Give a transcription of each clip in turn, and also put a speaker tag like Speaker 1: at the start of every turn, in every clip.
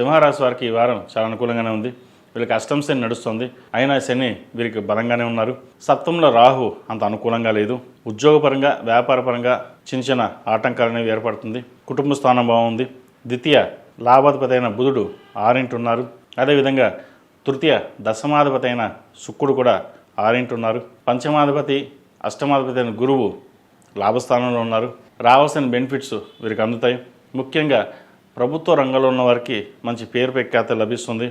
Speaker 1: సింహరాశి వారికి ఈ వారం చాలా అనుకూలంగానే ఉంది. వీళ్ళకి అష్టం శని నడుస్తుంది. అయినా శని వీరికి బలంగానే ఉన్నారు. సప్తంలో రాహు అంత అనుకూలంగా లేదు. ఉద్యోగపరంగా వ్యాపారపరంగా చిన్న చిన్న ఆటంకాలు అనేవి ఏర్పడుతుంది. కుటుంబ స్థానం బాగుంది. ద్వితీయ లాభాధిపతి అయిన బుధుడు ఆరింటి ఉన్నారు అదేవిధంగా తృతీయ దశమాధిపతి అయిన శుక్రుడు కూడా ఆరింటి ఉన్నారు పంచమాధిపతి అష్టమాధిపతి అయిన గురువు లాభస్థానంలో ఉన్నారు. రావాల్సిన బెనిఫిట్స్ వీరికి అందుతాయి. ముఖ్యంగా ప్రభుత్వ రంగంలో ఉన్న వారికి మంచి పేరు ప్రఖ్యాత లభిస్తుంది.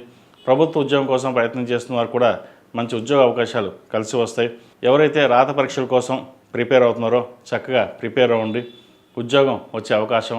Speaker 1: ప్రభుత్వ ఉద్యోగం కోసం ప్రయత్నం చేస్తున్న వారు కూడా మంచి ఉద్యోగ అవకాశాలు కలిసి వస్తాయి. ఎవరైతే రాత పరీక్షల కోసం ప్రిపేర్ అవుతున్నారో చక్కగా ప్రిపేర్ అవ్వండి. ఉద్యోగం వచ్చే అవకాశం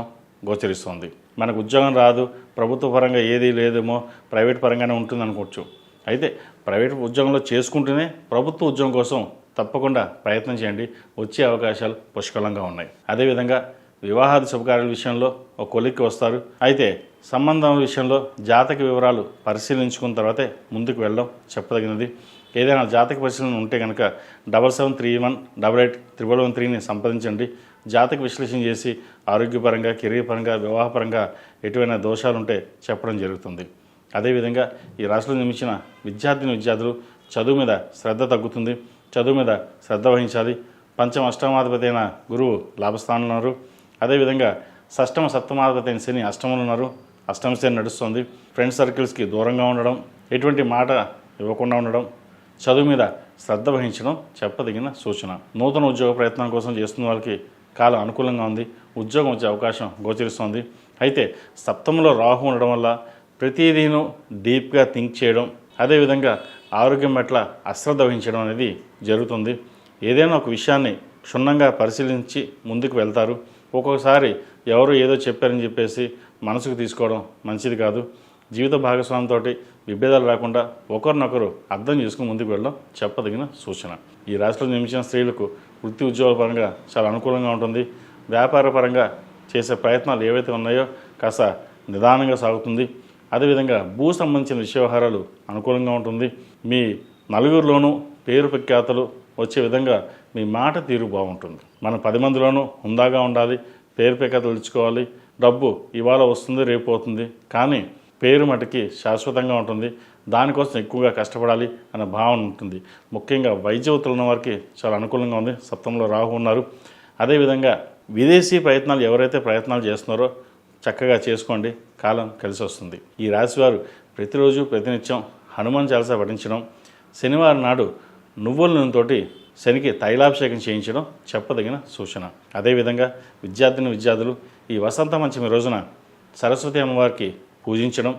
Speaker 1: గోచరిస్తుంది. మనకు ఉద్యోగం రాదు ప్రభుత్వ పరంగా ఏదీ లేదేమో ప్రైవేట్ పరంగానే ఉంటుంది అనుకోవచ్చు. అయితే ప్రైవేట్ ఉద్యోగంలో చేసుకుంటూనే ప్రభుత్వ ఉద్యోగం కోసం తప్పకుండా ప్రయత్నం చేయండి. వచ్చే అవకాశాలు పుష్కలంగా ఉన్నాయి. అదేవిధంగా వివాహాది శుభకార్యాల విషయంలో ఒక కొలిక్కి వస్తారు. అయితే సంబంధం విషయంలో జాతక వివరాలు పరిశీలించుకున్న తర్వాతే ముందుకు వెళ్ళడం చెప్పదగినది. ఏదైనా జాతక పరిశీలన ఉంటే కనుక double seven three one double eight triple one త్రీని సంప్రదించండి. జాతక విశ్లేషణ చేసి ఆరోగ్యపరంగా కెరీర్ పరంగా వివాహపరంగా ఎటువైన దోషాలు ఉంటే చెప్పడం జరుగుతుంది. అదేవిధంగా ఈ రాశిలో నిర్మించిన విద్యార్థిని విద్యార్థులు చదువు మీద శ్రద్ధ తగ్గుతుంది. చదువు మీద శ్రద్ధ వహించాలి. పంచమ అష్టమాధిపతి అయిన గురువు లాభస్థానంలో ఉన్నారు. అదేవిధంగా షష్టమ సప్తమాధిపతి శని అష్టమంలో ఉన్నారు. అష్టమ శని నడుస్తుంది. ఫ్రెండ్ సర్కిల్స్కి దూరంగా ఉండడం ఎటువంటి మాట ఇవ్వకుండా ఉండడం చదువు మీద శ్రద్ధ వహించడం చెప్పదగిన సూచన. నూతన ఉద్యోగ ప్రయత్నం కోసం చేస్తున్న వాళ్ళకి కాలం అనుకూలంగా ఉంది. ఉద్యోగం వచ్చే అవకాశం గోచరిస్తుంది. అయితే సప్తంలో రాహు ఉండడం వల్ల ప్రతిదీను డీప్గా థింక్ చేయడం అదేవిధంగా ఆరోగ్యం పట్ల అశ్రద్ధ వహించడం అనేది జరుగుతుంది. ఏదైనా ఒక విషయాన్ని క్షుణ్ణంగా పరిశీలించి ముందుకు వెళ్తారు. ఒక్కొక్కసారి ఎవరు ఏదో చెప్పారని చెప్పేసి మనసుకు తీసుకోవడం మంచిది కాదు. జీవిత భాగస్వామితో విభేదాలు రాకుండా ఒకరినొకరు అర్థం చేసుకుని ముందుకు వెళ్ళడం చెప్పదగిన సూచన. ఈ రాశిలో నిర్మించిన స్త్రీలకు వృత్తి ఉద్యోగ పరంగా చాలా అనుకూలంగా ఉంటుంది. వ్యాపార పరంగా చేసే ప్రయత్నాలు ఏవైతే ఉన్నాయో కాస్త నిదానంగా సాగుతుంది. అదేవిధంగా భూ సంబంధించిన విషయవహారాలు అనుకూలంగా ఉంటుంది. మీ నలుగురిలోనూ పేరు ప్రఖ్యాతలు వచ్చే విధంగా మీ మాట తీరు బాగుంటుంది. మనం పది మందిలోనూ హుందాగా ఉండాలి పేరు పేక తలుచుకోవాలి డబ్బు ఇవాళ వస్తుంది రేపు అవుతుంది కానీ పేరు మటుకి శాశ్వతంగా ఉంటుంది. దానికోసం ఎక్కువగా కష్టపడాలి అనే భావన ఉంటుంది. ముఖ్యంగా వైద్యవతులు ఉన్న వారికి చాలా అనుకూలంగా ఉంది. సప్తంలో రాహు ఉన్నారు. అదేవిధంగా విదేశీ ప్రయత్నాలు ఎవరైతే ప్రయత్నాలు చేస్తున్నారో చక్కగా చేసుకోండి. కాలం కలిసి వస్తుంది. ఈ రాశివారు ప్రతిరోజు ప్రతినిత్యం హనుమాన్ చాలసా పఠించడం. శనివారం నాడు నువ్వుల నూనెతోటి శనికి తైలాభిషేకం చేయించడం చెప్పదగిన సూచన. అదేవిధంగా విద్యార్థిని విద్యార్థులు ఈ వసంత మంచమి రోజున సరస్వతి అమ్మవారికి పూజించడం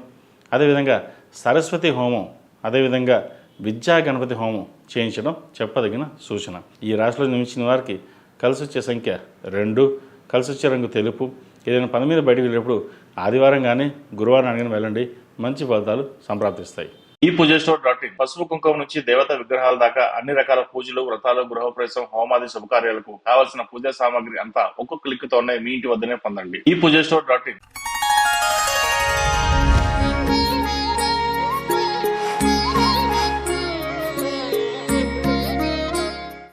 Speaker 1: అదేవిధంగా సరస్వతి హోమం అదేవిధంగా విద్యా గణపతి హోమం చేయించడం చెప్పదగిన సూచన. ఈ రాశిలో నిర్మించిన వారికి కలిసి వచ్చే సంఖ్య రెండు కలిసి వచ్చే రంగు తెలుపు. ఏదైనా పని మీద బయటకు వెళ్ళినప్పుడు ఆదివారం కానీ గురువారం అడిగిన వెళ్ళండి. మంచి ఫలితాలు సంప్రాప్తిస్తాయి. ఈ పూజ స్టోర్ డాట్ ఇన్ పసుపు కుంకుమ నుంచి దేవత విగ్రహాల దాకా అన్ని రకాల పూజలు వ్రతాలు గృహప్రవేశం హోమాది శుభకార్యాలకు కావాల్సిన పూజా సామాగ్రి అంతా ఒక్కొక్క క్లిక్ తోనే మీ ఇంటి వద్దనే పొందండి. ఈ పూజ స్టోర్ డాట్ ఇన్